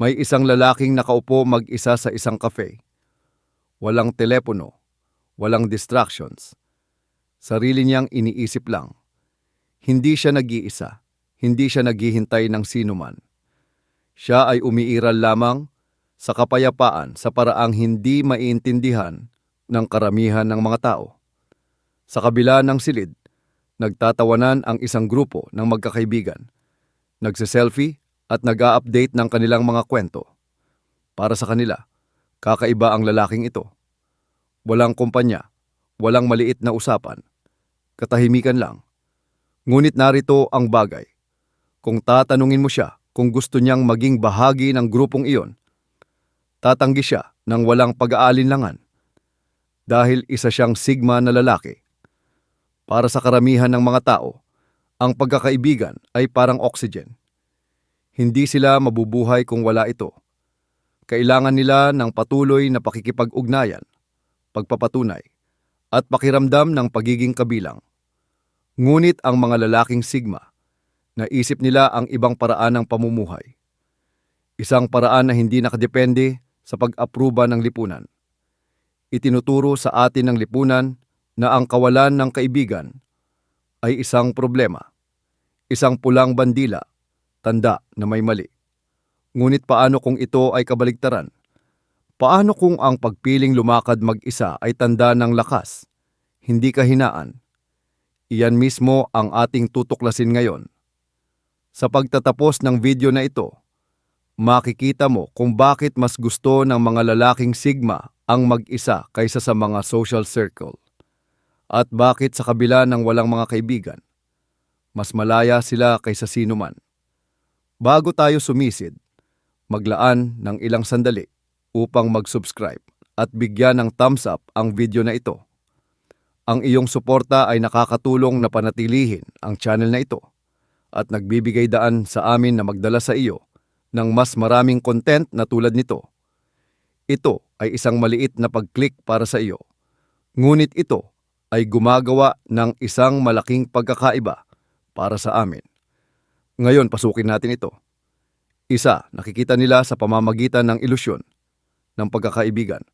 May isang lalaking nakaupo mag-isa sa isang cafe. Walang telepono, walang distractions. Sarili niyang iniisip lang. Hindi siya nag-iisa, hindi siya naghihintay ng sinuman. Siya ay umiiral lamang sa kapayapaan sa paraang hindi maiintindihan ng karamihan ng mga tao. Sa kabila ng silid, nagtatawanan ang isang grupo ng magkakaibigan. Nagsiselfie at nag-a-update ng kanilang mga kwento. Para sa kanila, kakaiba ang lalaking ito. Walang kumpanya, walang maliit na usapan. Katahimikan lang. Ngunit narito ang bagay. Kung tatanungin mo siya kung gusto niyang maging bahagi ng grupong iyon, tatanggi siya ng walang pag-aalinlangan dahil isa siyang sigma na lalaki. Para sa karamihan ng mga tao, ang pagkakaibigan ay parang oxygen. Hindi sila mabubuhay kung wala ito. Kailangan nila ng patuloy na pakikipag-ugnayan, pagpapatunay, at pakiramdam ng pagiging kabilang. Ngunit ang mga lalaking sigma, naisip nila ang ibang paraan ng pamumuhay. Isang paraan na hindi nakadepende sa pag-apruba ng lipunan. Itinuturo sa atin ng lipunan na ang kawalan ng kaibigan ay isang problema, isang pulang bandila, tanda na may mali. Ngunit paano kung ito ay kabaligtaran? Paano kung ang pagpiling lumakad mag-isa ay tanda ng lakas, hindi kahinaan? Iyan mismo ang ating tutuklasin ngayon. Sa pagtatapos ng video na ito, makikita mo kung bakit mas gusto ng mga lalaking sigma ang mag-isa kaysa sa mga social circle. At bakit sa kabila ng walang mga kaibigan, mas malaya sila kaysa sino man. Bago tayo sumisid, maglaan ng ilang sandali upang mag-subscribe at bigyan ng thumbs up ang video na ito. Ang iyong suporta ay nakakatulong na panatilihin ang channel na ito at nagbibigay daan sa amin na magdala sa iyo ng mas maraming content na tulad nito. Ito ay isang maliit na pag-click para sa iyo. Ngunit ito ay gumagawa ng isang malaking pagkakaiba para sa amin. Ngayon, pasukin natin ito. Isa, nakikita nila sa pamamagitan ng ilusyon ng pagkakaibigan.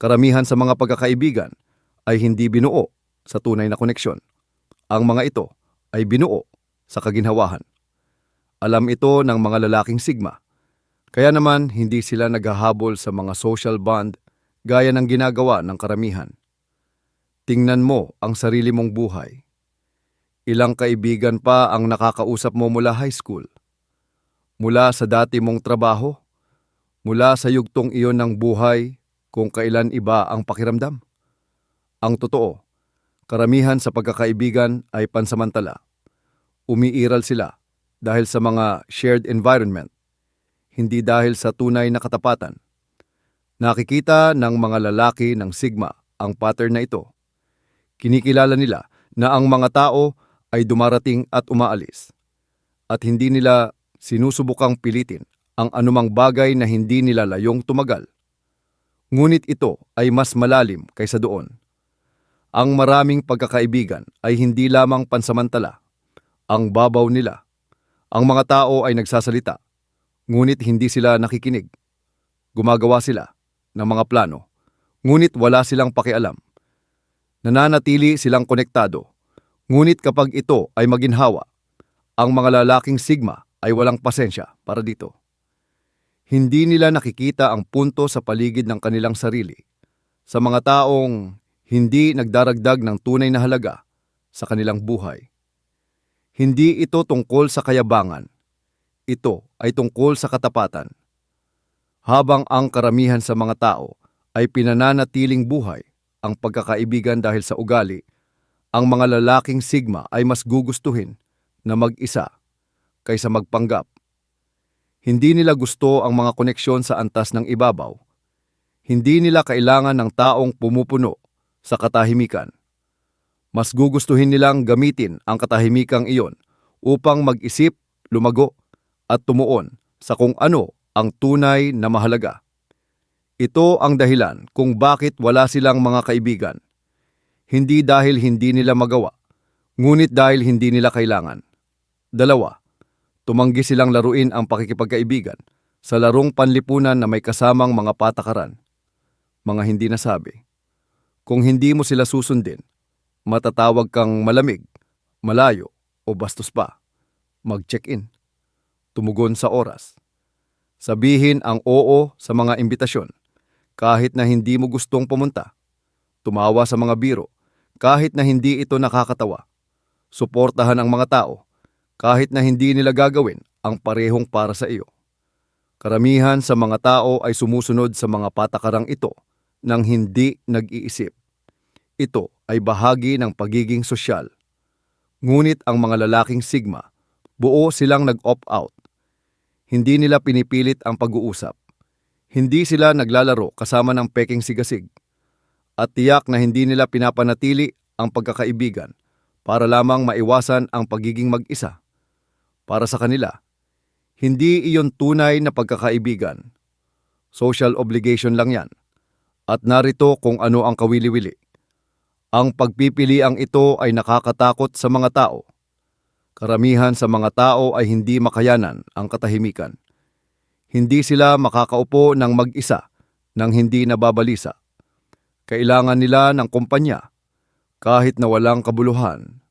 Karamihan sa mga pagkakaibigan ay hindi binuo sa tunay na koneksyon. Ang mga ito ay binuo sa kaginhawahan. Alam ito ng mga lalaking sigma. Kaya naman hindi sila naghahabol sa mga social bond gaya ng ginagawa ng karamihan. Tingnan mo ang sarili mong buhay. Ilang kaibigan pa ang nakakausap mo mula high school? Mula sa dati mong trabaho? Mula sa yugtong iyon ng buhay kung kailan iba ang pakiramdam? Ang totoo, karamihan sa pagkakaibigan ay pansamantala. Umiiral sila dahil sa mga shared environment, hindi dahil sa tunay na katapatan. Nakikita ng mga lalaki ng Sigma ang pattern na ito. Kinikilala nila na ang mga tao ay dumarating at umaalis at hindi nila sinusubukang pilitin ang anumang bagay na hindi nila layong tumagal. Ngunit ito ay mas malalim kaysa doon. Ang maraming pagkakaibigan ay hindi lamang pansamantala. Ang babaw nila. Ang mga tao ay nagsasalita, ngunit hindi sila nakikinig. Gumagawa sila ng mga plano, ngunit wala silang pakialam. Nananatili silang konektado, ngunit kapag ito ay maginhawa, ang mga lalaking sigma ay walang pasensya para dito. Hindi nila nakikita ang punto sa paligid ng kanilang sarili sa mga taong hindi nagdaragdag ng tunay na halaga sa kanilang buhay. Hindi ito tungkol sa kayabangan. Ito ay tungkol sa katapatan. Habang ang karamihan sa mga tao ay pinananatiling buhay ang pagkakaibigan dahil sa ugali, ang mga lalaking sigma ay mas gugustuhin na mag-isa kaysa magpanggap. Hindi nila gusto ang mga koneksyon sa antas ng ibabaw. Hindi nila kailangan ng taong pumupuno sa katahimikan. Mas gugustuhin nilang gamitin ang katahimikang iyon upang mag-isip, lumago, at tumuon sa kung ano ang tunay na mahalaga. Ito ang dahilan kung bakit wala silang mga kaibigan. Hindi dahil hindi nila magawa, ngunit dahil hindi nila kailangan. Dalawa, tumanggi silang laruin ang pakikipagkaibigan Sa larong panlipunan na may kasamang mga patakaran, mga hindi nasabi. Kung hindi mo sila susundin, matatawag kang malamig, malayo o bastos pa. Mag-check-in. Tumugon sa oras. Sabihin ang oo sa mga imbitasyon kahit na hindi mo gustong pumunta. Tumawa sa mga biro kahit na hindi ito nakakatawa. Suportahan ang mga tao kahit na hindi nila gagawin ang parehong para sa iyo. Karamihan sa mga tao ay sumusunod sa mga patakarang ito nang hindi nag-iisip. Ito ay bahagi ng pagiging sosyal. Ngunit ang mga lalaking sigma, buo silang nag-opt out. Hindi nila pinipilit ang pag-uusap. Hindi sila naglalaro kasama ng peking sigasig. At tiyak na hindi nila pinapanatili ang pagkakaibigan para lamang maiwasan ang pagiging mag-isa. Para sa kanila, hindi iyon tunay na pagkakaibigan. Social obligation lang yan. At narito kung ano ang kawili-wili. Ang pagpipiliang ito ay nakakatakot sa mga tao. Karamihan sa mga tao ay hindi makayanan ang katahimikan. Hindi sila makakaupo ng mag-isa nang hindi nababalisa. Kailangan nila ng kumpanya kahit na walang kabuluhan.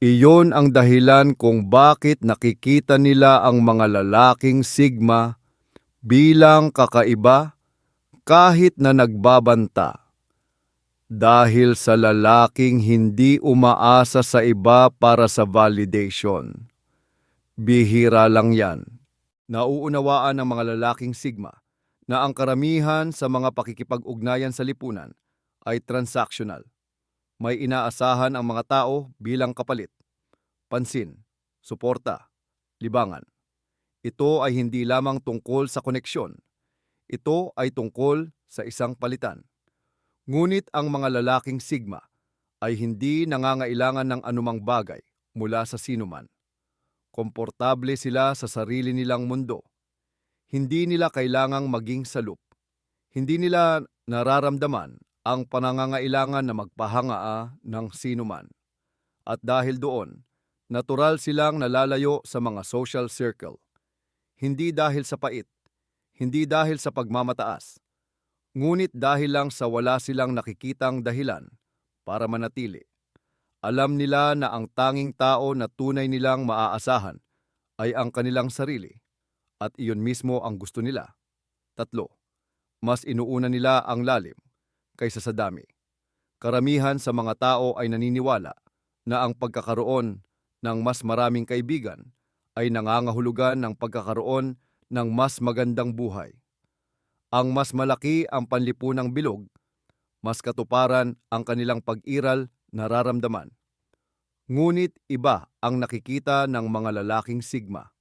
Iyon ang dahilan kung bakit nakikita nila ang mga lalaking sigma bilang kakaiba kahit na nagbabanta. Dahil sa lalaking hindi umaasa sa iba para sa validation. Bihira lang yan. Nauunawaan ng mga lalaking sigma na ang karamihan sa mga pakikipag-ugnayan sa lipunan ay transactional. May inaasahan ang mga tao bilang kapalit, pansin, suporta, libangan. Ito ay hindi lamang tungkol sa koneksyon. Ito ay tungkol sa isang palitan. Ngunit ang mga lalaking sigma ay hindi nangangailangan ng anumang bagay mula sa sinuman. Komportable sila sa sarili nilang mundo. Hindi nila kailangang maging salup. Hindi nila nararamdaman ang panangangailangan na magpahangaa ng sinuman. At dahil doon, natural silang nalalayo sa mga social circle. Hindi dahil sa pait, hindi dahil sa pagmamataas, ngunit dahil lang sa wala silang nakikitang dahilan para manatili. Alam nila na ang tanging tao na tunay nilang maaasahan ay ang kanilang sarili at iyon mismo ang gusto nila. Tatlo, mas inuuna nila ang lalim kaysa sa dami. Karamihan sa mga tao ay naniniwala na ang pagkakaroon ng mas maraming kaibigan ay nangangahulugan ng pagkakaroon ng mas magandang buhay. Ang mas malaki ang panlipunang bilog, mas katuparan ang kanilang pag-iral nararamdaman. Ngunit iba ang nakikita ng mga lalaking sigma.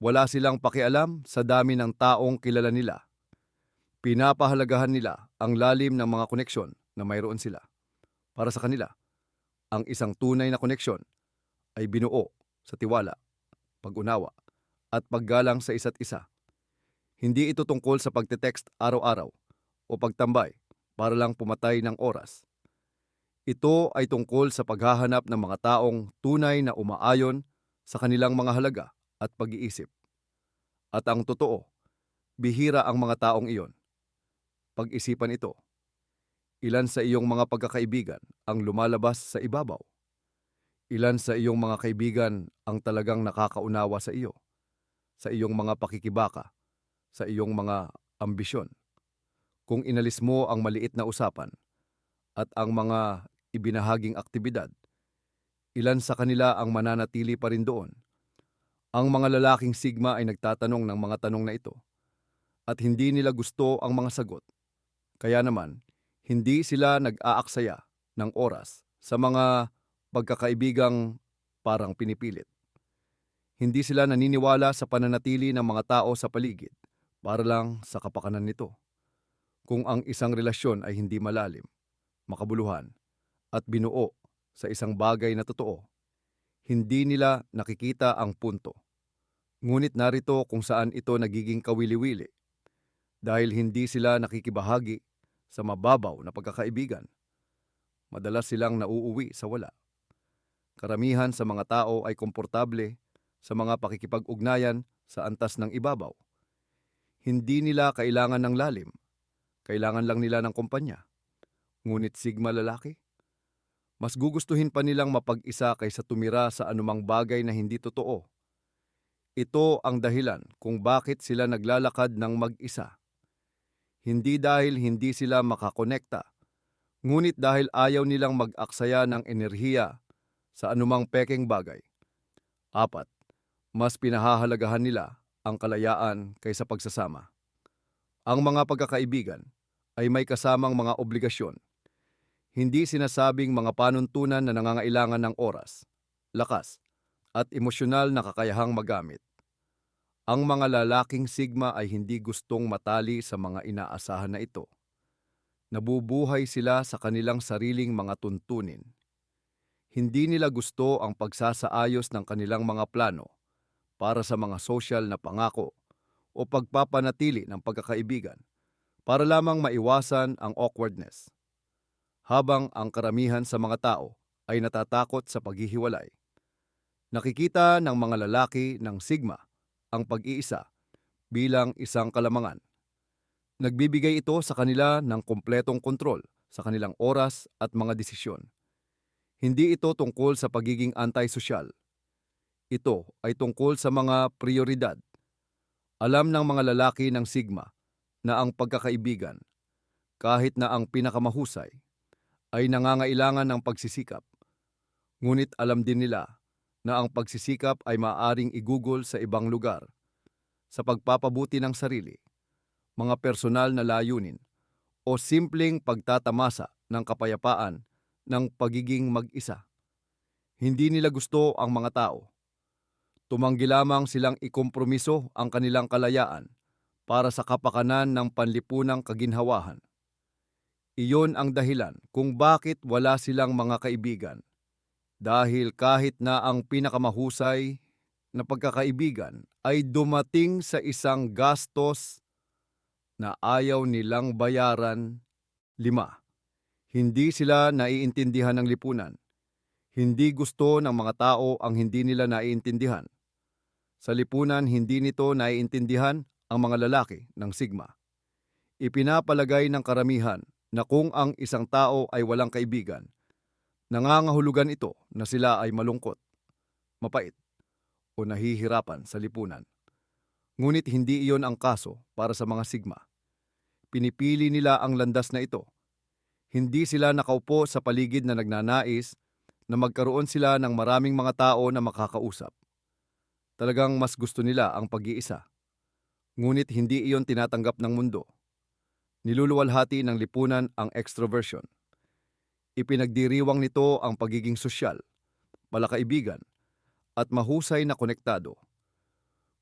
Wala silang pakialam sa dami ng taong kilala nila. Pinapahalagahan nila ang lalim ng mga koneksyon na mayroon sila. Para sa kanila, ang isang tunay na koneksyon ay binuo sa tiwala, pag-unawa, at paggalang sa isa't isa. Hindi ito tungkol sa pagte-text araw-araw o pagtambay para lang pumatay ng oras. Ito ay tungkol sa paghahanap ng mga taong tunay na umaayon sa kanilang mga halaga at pag-iisip. At ang totoo, bihira ang mga taong iyon. Pag-isipan ito. Ilan sa iyong mga pagkakaibigan ang lumalabas sa ibabaw? Ilan sa iyong mga kaibigan ang talagang nakakaunawa sa iyo? Sa iyong mga pakikibaka? Sa iyong mga ambisyon? Kung inalis mo ang maliit na usapan at ang mga ibinahaging aktibidad, ilan sa kanila ang mananatili pa rin doon? Ang mga lalaking sigma ay nagtatanong ng mga tanong na ito at hindi nila gusto ang mga sagot. Kaya naman, hindi sila nag-aaksaya ng oras sa mga pagkakaibigang parang pinipilit. Hindi sila naniniwala sa pananatili ng mga tao sa paligid para lang sa kapakanan nito. Kung ang isang relasyon ay hindi malalim, makabuluhan, at binuo sa isang bagay na totoo, hindi nila nakikita ang punto. Ngunit narito kung saan ito nagiging kawili-wili dahil hindi sila nakikibahagi sa mababaw na pagkakaibigan. Madalas silang nauuwi sa wala. Karamihan sa mga tao ay komportable sa mga pakikipag-ugnayan sa antas ng ibabaw. Hindi nila kailangan ng lalim. Kailangan lang nila ng kumpanya. Ngunit sigma lalaki? Mas gugustuhin pa nilang mapag-isa kaysa tumira sa anumang bagay na hindi totoo. Ito ang dahilan kung bakit sila naglalakad ng mag-isa. Hindi dahil hindi sila makakonekta, ngunit dahil ayaw nilang mag-aksaya ng enerhiya sa anumang pekeng bagay. Apat, mas pinahahalagahan nila ang kalayaan kaysa pagsasama. Ang mga pagkakaibigan ay may kasamang mga obligasyon. Hindi sinasabing mga panuntunan na nangangailangan ng oras, lakas, at emosyonal na kakayahang magamit. Ang mga lalaking sigma ay hindi gustong matali sa mga inaasahan na ito. Nabubuhay sila sa kanilang sariling mga tuntunin. Hindi nila gusto ang pagsasaayos ng kanilang mga plano para sa mga social na pangako o pagpapanatili ng pagkakaibigan para lamang maiwasan ang awkwardness. Habang ang karamihan sa mga tao ay natatakot sa paghihiwalay. Nakikita ng mga lalaki ng sigma ang pag-iisa bilang isang kalamangan. Nagbibigay ito sa kanila ng kumpletong kontrol sa kanilang oras at mga desisyon. Hindi ito tungkol sa pagiging antisosyal. Ito ay tungkol sa mga prioridad. Alam ng mga lalaki ng Sigma na ang pagkakaibigan, kahit na ang pinakamahusay, ay nangangailangan ng pagsisikap. Ngunit alam din nila na ang pagsisikap ay maaring igugol sa ibang lugar sa pagpapabuti ng sarili, mga personal na layunin, o simpleng pagtatamasa ng kapayapaan ng pagiging mag-isa. Hindi nila gusto ang mga tao. Tumanggi lamang silang ikompromiso ang kanilang kalayaan para sa kapakanan ng panlipunang kaginhawahan. Iyon ang dahilan kung bakit wala silang mga kaibigan. Dahil kahit na ang pinakamahusay na pagkakaibigan ay dumating sa isang gastos na ayaw nilang bayaran, lima. Hindi sila naiintindihan ng lipunan. Hindi gusto ng mga tao ang hindi nila naiintindihan. Sa lipunan, hindi nito naiintindihan ang mga lalaki ng Sigma. Ipinapalagay ng karamihan na kung ang isang tao ay walang kaibigan, nangangahulugan ito na sila ay malungkot, mapait, o nahihirapan sa lipunan. Ngunit hindi iyon ang kaso para sa mga Sigma. Pinipili nila ang landas na ito. Hindi sila nakaupo sa paligid na nagnanais na magkaroon sila ng maraming mga tao na makakausap. Talagang mas gusto nila ang pag-iisa. Ngunit hindi iyon tinatanggap ng mundo niluluwalhati ng lipunan ang extroversion. Ipinagdiriwang nito ang pagiging sosyal, palakaibigan, at mahusay na konektado.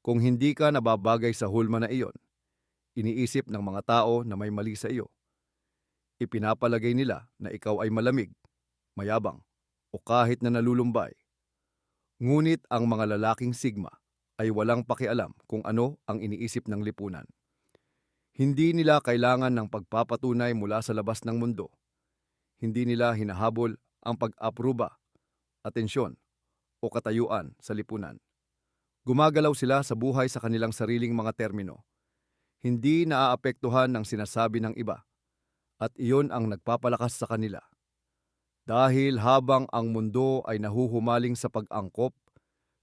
Kung hindi ka nababagay sa hulma na iyon, iniisip ng mga tao na may mali sa iyo. Ipinapalagay nila na ikaw ay malamig, mayabang, o kahit na nalulumbay. Ngunit ang mga lalaking sigma ay walang pakialam kung ano ang iniisip ng lipunan. Hindi nila kailangan ng pagpapatunay mula sa labas ng mundo. Hindi nila hinahabol ang pag-apruba, atensyon, o katayuan sa lipunan. Gumagalaw sila sa buhay sa kanilang sariling mga termino. Hindi naaapektuhan ng sinasabi ng iba. At iyon ang nagpapalakas sa kanila. Dahil habang ang mundo ay nahuhumaling sa pag-angkop,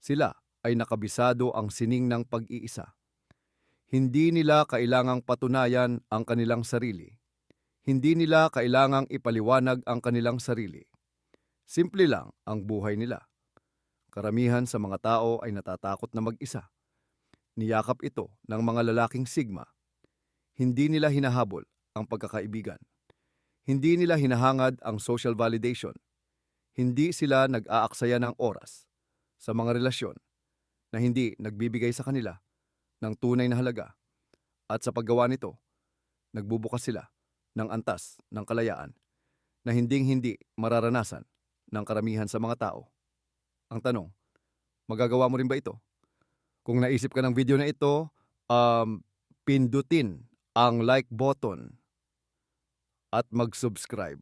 sila ay nakabisado ang sining ng pag-iisa. Hindi nila kailangang patunayan ang kanilang sarili. Hindi nila kailangang ipaliwanag ang kanilang sarili. Simple lang ang buhay nila. Karamihan sa mga tao ay natatakot na mag-isa. Niyakap ito ng mga lalaking sigma. Hindi nila hinahabol ang pagkakaibigan. Hindi nila hinahangad ang social validation. Hindi sila nag-aaksaya ng oras sa mga relasyon na hindi nagbibigay sa kanila ng tunay na halaga at sa paggawa nito, nagbubukas sila ng antas ng kalayaan na hinding-hindi mararanasan ng karamihan sa mga tao. Ang tanong, magagawa mo rin ba ito? Kung naisip ka ng video na ito, um, pindutin ang like button at mag-subscribe.